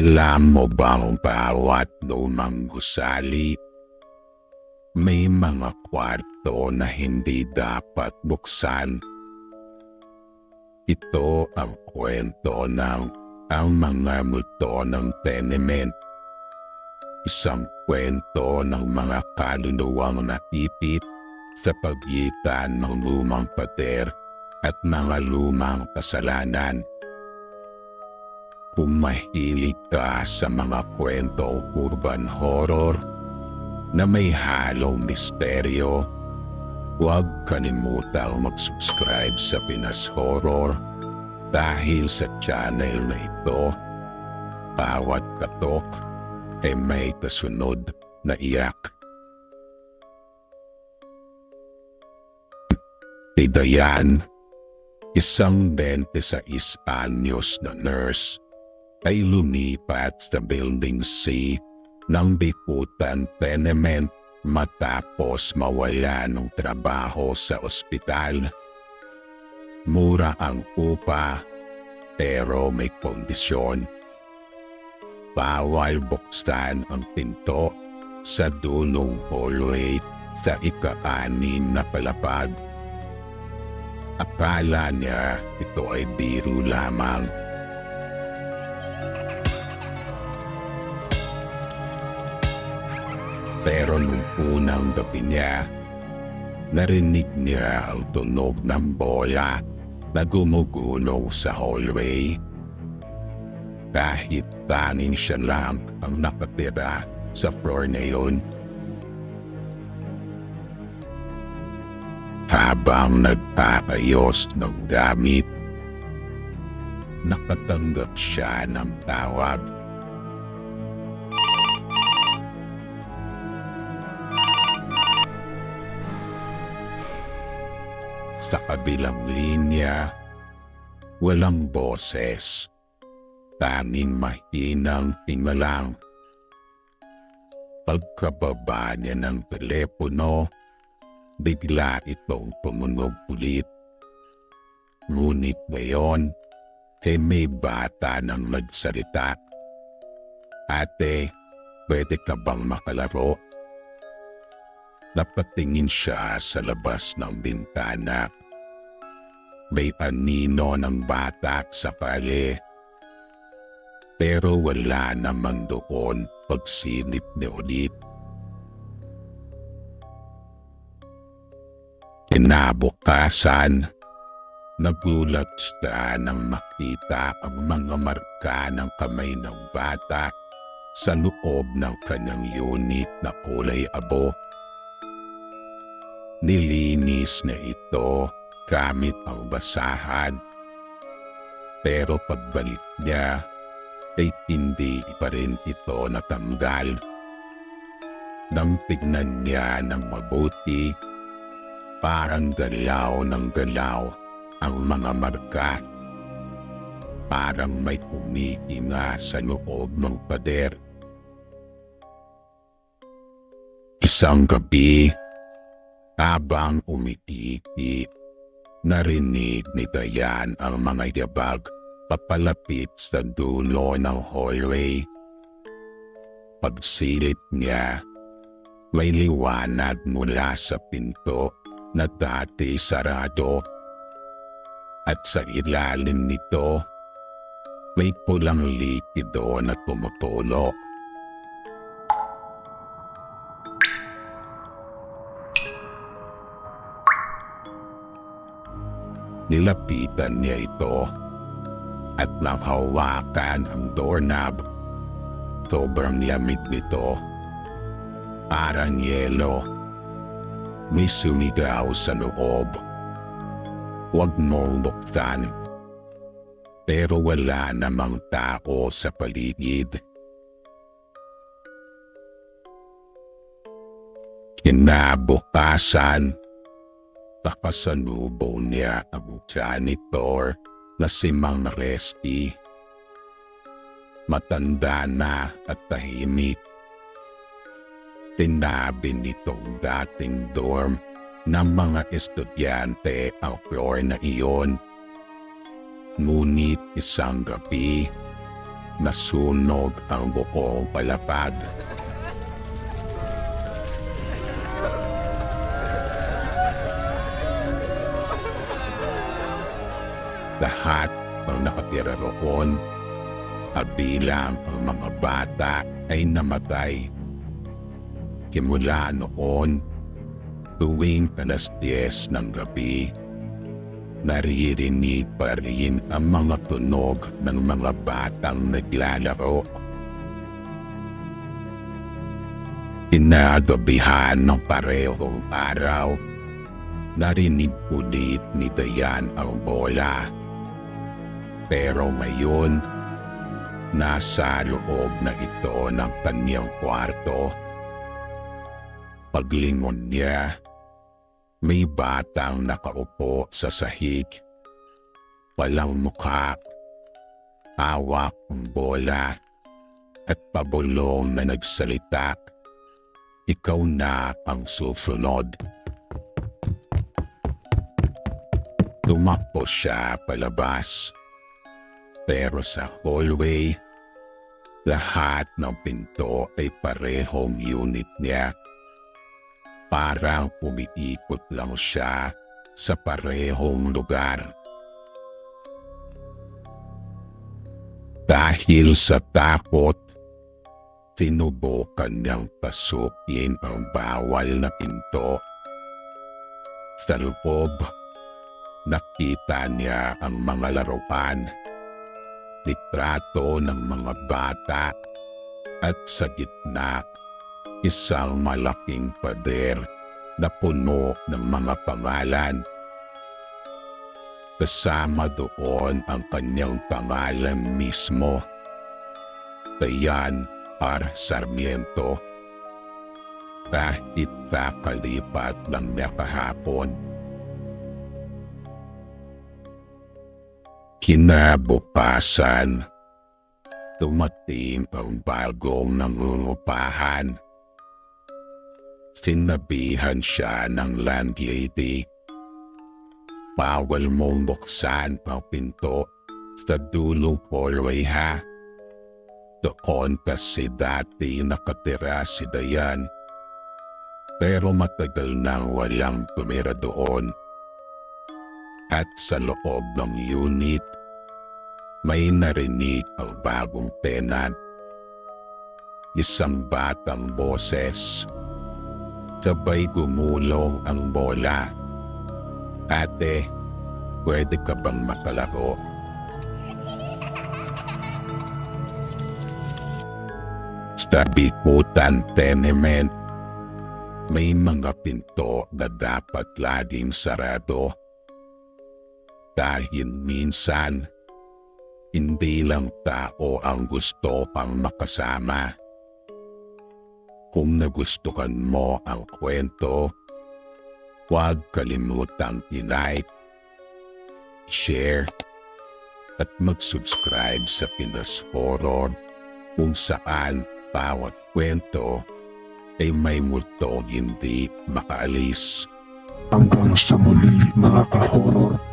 Alam mo bang bawat lumang gusali may mga kwarto na hindi dapat buksan. Ito ang kwento ng ang mga multo ng tenement. Isang kwento ng mga kaluluwang napipit sa pagitan ng lumang pader at mga lumang kasalanan. Kung mahilig ka sa mga kwento urban horror na may halong misteryo, huwag kalimutang mag-subscribe sa Pinas Horror dahil sa channel na ito, bawat katok ay may kasunod na iyak. Kay Dayan, isang 26 anyos na nurse ay lumipat sa Building C ng Bikutan Tenement matapos mawala ng trabaho sa ospital. Mura ang upa pero may kondisyon. Bawal buksan ang pinto sa dulong hallway sa ika-anim na palapag. Akala niya ito ay biro lamang. Pero nung unang gabi niya, narinig niya ang tunog ng bola na gumugulong sa hallway. Kahit tanin siya lang ang nakatira sa floor na yun. Habang nagpaayos ng gamit, nakatanggap siya ng tawag. Sa kabilang linya, walang boses. Tanging mahinang tingalang. Pagkababa niya ng telepono, bigla itong tumunog ulit. Ngunit ngayon, ay may bata nang nagsalita. Ate, pwede ka bang makalaro? Napatingin siya sa labas ng bintana. May anino ng bata sa pali. Pero wala naman doon pagsinip ni ulit. Kinabukasan, nagulat siya nang makita ang mga marka ng kamay ng bata sa loob ng kanyang unit na kulay abo. Nilinis na ito gamit ang basahan. Pero pagbalik niya, ay hindi pa rin ito natanggal. Nang tignan niya ng mabuti, parang galaw ng galaw ang mga marka. Parang may kumikinga sa loob ng pader. Isang gabi, habang umititi, narinig ni Dayan ang mga yabag papalapit sa dulo ng hallway. Pagsilip niya, may liwanag mula sa pinto na dati sarado. At sa ilalim nito, may pulang likido na tumutulo. Nilapitan niya ito at nang hawakan ang doorknob. Sobrang lamig nito. Parang yelo. May sumigaw sa loob. Huwag mong buksan. Pero wala namang tao sa paligid. Kinabukasan, Nakasalubong niya ang janitor na si Mang Resti. Matanda na at tahimik. Tinabi nitong dating dorm ng mga estudyante ang floor na iyon. Ngunit isang gabi, nasunog ang buong palapag. Lahat ng nakatira roon, kabilang ang mga bata ay namatay. Kimula noon, tuwing alas 10 ng gabi, naririnig pa rin ang mga tunog ng mga batang naglalaro. Inagabihan ng parehong araw, narinig ulit ni Dayan ang bola. Pero ngayon, nasa loob na ito ng kanyang kwarto. Paglingon niya, may batang nakaupo sa sahig. Walang mukha, hawak bola, at pabulong na nagsalita. Ikaw na ang susunod. Tumakbo siya palabas. Pero sa hallway, lahat ng pinto ay parehong unit niya. Parang umiikot lang siya sa parehong lugar. Dahil sa takot, sinubukan niyang pasukin ang bawal na pinto. Sa loob, nakita niya ang mga laruan, litrato ng mga bata at sa gitna isang malaking pader na puno ng mga pangalan. Kasama doon ang kanyang pangalan mismo. Dayan R. Sarmiento. Kahit kakalipat lang niya kahapon. Kinabukasan, dumating ang bagong nangungupahan. Sinabihan siya ng landlady. Bawal mong buksan ang pinto sa dulong hallway ha. Doon kasi dati nakatira si Dayan. Pero matagal nang walang tumira doon. At sa loob ng unit, may narinig ang bagong tenant. Isang batang boses. Sabay gumulong ang bola. Ate, pwede ka bang makalaro? Sa bikutan tenement, may mga pinto na dapat laging sarado. Dahil minsan, hindi lang tao ang gusto pang makasama. Kung nagustuhan mo ang kwento, huwag kalimutang i-like, share, at mag-subscribe sa Pinas Horror kung saan bawat kwento ay may multong hindi makaalis. Hanggang sa muli mga ka-horror.